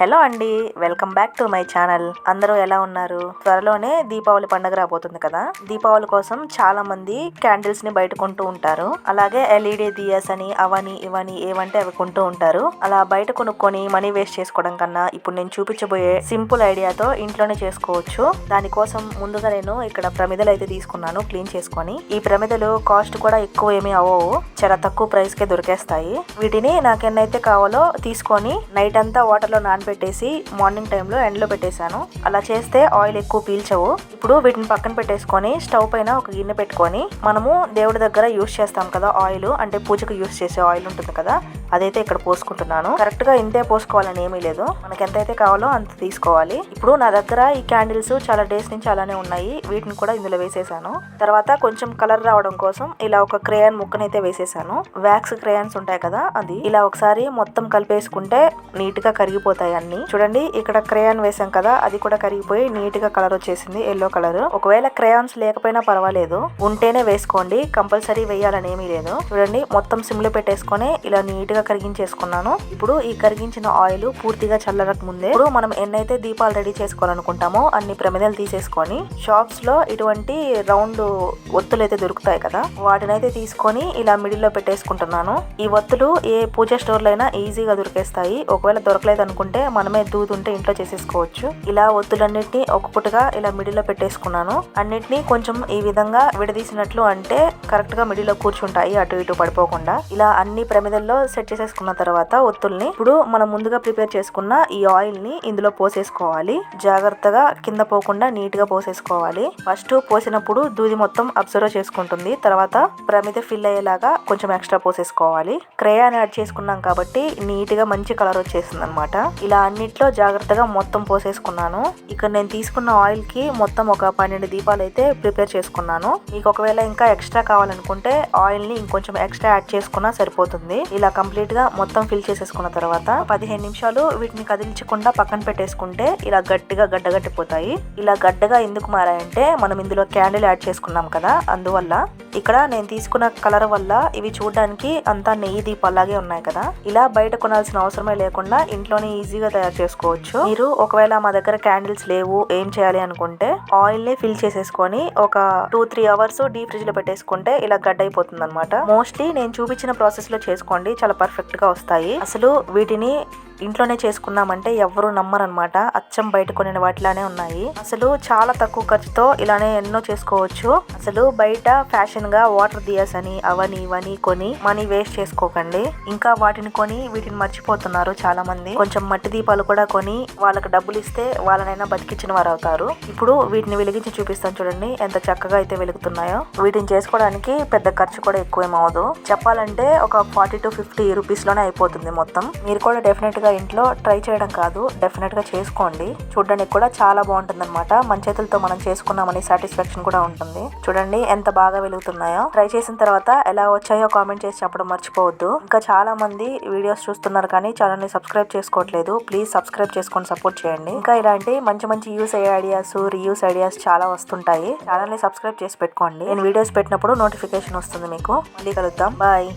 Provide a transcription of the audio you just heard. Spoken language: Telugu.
హలో అండి welcome back to my channel. అందరూ ఎలా ఉన్నారు? త్వరలోనే దీపావళి పండుగ రాబోతుంది కదా? దీపావళి కోసం చాలా మంది క్యాండిల్స్ని బయట కొంటూ ఉంటారు. అలాగే ఎల్ఈడి దియాస్ అని అవని ఇవని ఏవంటే అవి కొంటూ ఉంటారు. అలా బయట కొనుక్కొని మనీ వేస్ట్ చేసుకోవడం కన్నా ఇప్పుడు నేను చూపించబోయే సింపుల్ ఐడియాతో ఇంట్లోనే చేసుకోవచ్చు. దానికోసం ముందుగా నేను ఇక్కడ ప్రమిదలు అయితే తీసుకున్నాను క్లీన్ చేసుకొని. ఈ ప్రమిదలు కాస్ట్ కూడా ఎక్కువ ఏమీ అవ్వవు చాలా తక్కువ ప్రైస్ కే దొరికేస్తాయి. వీటిని నాకు ఎన్నైతే కావాలో తీసుకొని నైట్ అంతా వాటర్లో నానబెట్టేసి మార్నింగ్ టైంలో ఎండలో పెట్టేశాను. అలా చేస్తే ఆయిల్ ఎక్కువ పీల్చవు. ఇప్పుడు వీటిని పక్కన పెట్టేసుకొని స్టవ్ పైన ఒక గిన్నె పెట్టుకొని మనము దేవుడి దగ్గర యూస్ చేస్తాం కదా ఆయిల్. అంటే పూజకు యూస్ చేసే ఆయిల్ ఉంటుంది కదా. అదైతే ఇక్కడ పోసుకుంటున్నాను. కరెక్ట్గా ఇంతే పోసుకోవాలని ఏమీ లేదు. మనకి ఎంతైతే కావాలో అంత తీసుకోవాలి. ఇప్పుడు నా దగ్గర ఈ క్యాండిల్స్ చాలా డేస్ నుంచి అలానే ఉన్నాయి. వీటిని కూడా ఇందులో వేసేసాను. తర్వాత కొంచెం కలర్ రావడం కోసం ఇలా ఒక క్రేయాన్ ముక్కనైతే వేసేసాను. వ్యాక్స్ క్రేయాన్స్ ఉంటాయి కదా అది. ఇలా ఒకసారి మొత్తం కలిపేసుకుంటే నీట్గా కరిగిపోతాయి అన్ని. చూడండి ఇక్కడ క్రేయాన్ వేసాం కదా అది కూడా కరిగిపోయి నీట్గా కలర్ వచ్చేసింది ఎల్లో కలర్ ఒకవేళ క్రేయాన్స్ లేకపోయినా పర్వాలేదు. ఉంటేనే వేసుకోండి. కంపల్సరీ వేయాలని ఏమీ లేదు. చూడండి మొత్తం సిమ్లో పెట్టేసుకొని ఇలా నీట్గా కరిగించేసుకున్నాను. ఇప్పుడు ఈ కరిగించిన ఆయిల్ పూర్తిగా చల్లరక ముందే ఇప్పుడు మనం ఎన్నైతే దీపాలు రెడీ చేసుకోవాలనుకుంటామో అన్ని ప్రమిదలు తీసేసుకొని షాప్స్లో ఇటువంటి రౌండ్ ఒత్తులు అయితే దొరుకుతాయి కదా వాటినైతే తీసుకొని ఇలా మిడిల్లో పెట్టేసుకుంటున్నాను. ఈ ఒత్తులు ఏ పూజ స్టోర్లో అయినా ఈజీగా దొరికేస్తాయి. ఒకవేళ దొరకలేదు అనుకుంటే మనమే దూదుంటే ఇంట్లో చేసేసుకోవచ్చు. ఇలా ఒత్తులన్నిటిని ఒక్కొక్కటిగా ఇలా మిడిల్లో పెట్టేసుకున్నాను. అన్నిటినీ కొంచెం ఈ విధంగా విడదీసినట్లు అంటే కరెక్ట్గా మిడిల్లో కూర్చుంటాయి అటు ఇటు పడిపోకుండా. ఇలా అన్ని ప్రమిదల్లో సెట్ చేసేసుకున్న తర్వాత ఒత్తుల్ని ఇప్పుడు మనం ముందుగా ప్రిపేర్ చేసుకున్న ఈ ఆయిల్ని ఇందులో పోసేసుకోవాలి. జాగ్రత్తగా కింద పోకుండా నీట్గా పోసేసుకోవాలి. ఫస్ట్ పోసినప్పుడు దూది మొత్తం అబ్జర్వ్ చేసుకుంటుంది. తర్వాత ప్రమిద ఫిల్ అయ్యేలాగా కొంచెం ఎక్స్ట్రా పోసేసుకోవాలి. క్రేయాన్ యాడ్ చేసుకున్నాం కాబట్టి నీట్గా మంచి కలర్ వచ్చేసింది అనమాట ఇలా అన్నిట్లో జాగ్రత్తగా మొత్తం పోసేసుకున్నాను. ఇక్కడ నేను తీసుకున్న ఆయిల్కి మొత్తం ఒక పన్నెండు దీపాలు అయితే ప్రిపేర్ చేసుకున్నాను. మీకు ఒకవేళ ఇంకా ఎక్స్ట్రా కావాలనుకుంటే ఆయిల్ని ఇంకొంచెం ఎక్స్ట్రా యాడ్ చేసుకున్నా సరిపోతుంది. ఇలా కంప్లీట్ కంప్లీట్గా మొత్తం ఫిల్ చేసేసుకున్న తర్వాత పదిహేను నిమిషాలు వీటిని కదిలించకుండా పక్కన పెట్టేసుకుంటే ఇలా గట్టిగా గడ్డగట్టిపోతాయి. ఇలా గడ్డగా ఎందుకు మారాయంటే మనం ఇందులో క్యాండిల్ యాడ్ చేసుకున్నాం కదా అందువల్ల ఇక్కడ నేను తీసుకున్న కలర్ వల్ల ఇవి చూడడానికి అంతా నెయ్యి దీపాలాగే ఉన్నాయి కదా. ఇలా బయట కొనాల్సిన అవసరమే లేకుండా ఇంట్లోనే ఈజీగా తయారు చేసుకోవచ్చు. మీరు ఒకవేళ మా దగ్గర క్యాండిల్స్ లేవు ఏం చేయాలి అనుకుంటే ఆయిల్ని ఫిల్ చేసేసుకొని ఒక టూ త్రీ అవర్స్ డీప్ ఫ్రిడ్జ్లో పెట్టేసుకుంటే ఇలా గడ్డ అయిపోతుంది అనమాట మోస్ట్లీ నేను చూపించిన ప్రాసెస్లో చేసుకోండి చాలా పర్ఫెక్ట్గా వస్తాయి. అసలు వీటిని ఇంట్లోనే చేసుకున్నామంటే ఎవరు నమ్మరనమాట అచ్చం బయట కొనిన వాటిలానే ఉన్నాయి. అసలు చాలా తక్కువ ఖర్చుతో ఇలానే ఎన్నో చేసుకోవచ్చు. అసలు బయట ఫ్యాషన్గా వాటర్ దియాస్ అని అవని ఇవని కొని మనీ వేస్ట్ చేసుకోకండి. ఇంకా వాటిని కొని వీటిని మర్చిపోతున్నారు చాలా మంది కొంచెం మట్టి దీపాలు కూడా కొని వాళ్ళకి డబ్బులు ఇస్తే వాళ్ళనైనా బతికించిన వారు అవుతారు ఇప్పుడు వీటిని వెలిగించి చూపిస్తాను చూడండి. ఎంత చక్కగా అయితే వెలుగుతున్నాయో. వీటిని చేసుకోవడానికి పెద్ద ఖర్చు కూడా ఎక్కువేమవదు చెప్పాలంటే ఒక ఫార్టీ టు ఫిఫ్టీ రూపీస్లోనే అయిపోతుంది మొత్తం. మీరు కూడా డెఫినెట్గా ఇంట్లో ట్రై చేయడం కాదు. డెఫినెట్గా చేసుకోండి. చూడడానికి కూడా చాలా బాగుంటుంది అనమాట మన చేతులతో మనం చేసుకున్నామని సాటిస్ఫాక్షన్ కూడా ఉంటుంది. చూడండి ఎంత బాగా వెలుగుతున్నాయో. ట్రై చేసిన తర్వాత ఎలా వచ్చాయో కామెంట్ చేసి చెప్పడం మర్చిపోవద్దు. ఇంకా చాలా మంది వీడియోస్ చూస్తున్నారు కానీ ఛానల్ని సబ్స్క్రైబ్ చేసుకోవట్లేదు. ప్లీజ్ సబ్స్క్రైబ్ చేసుకొని సపోర్ట్ చేయండి. ఇంకా ఇలాంటి మంచి మంచి యూస్ అయ్యే ఐడియాస్ రీయూస్ ఐడియాస్ చాలా వస్తుంటాయి. ఛానల్ని సబ్స్క్రైబ్ చేసి పెట్టుకోండి. నేను వీడియోస్ పెట్టినప్పుడు నోటిఫికేషన్ వస్తుంది మీకు. మళ్ళీ కలుద్దాం. బాయ్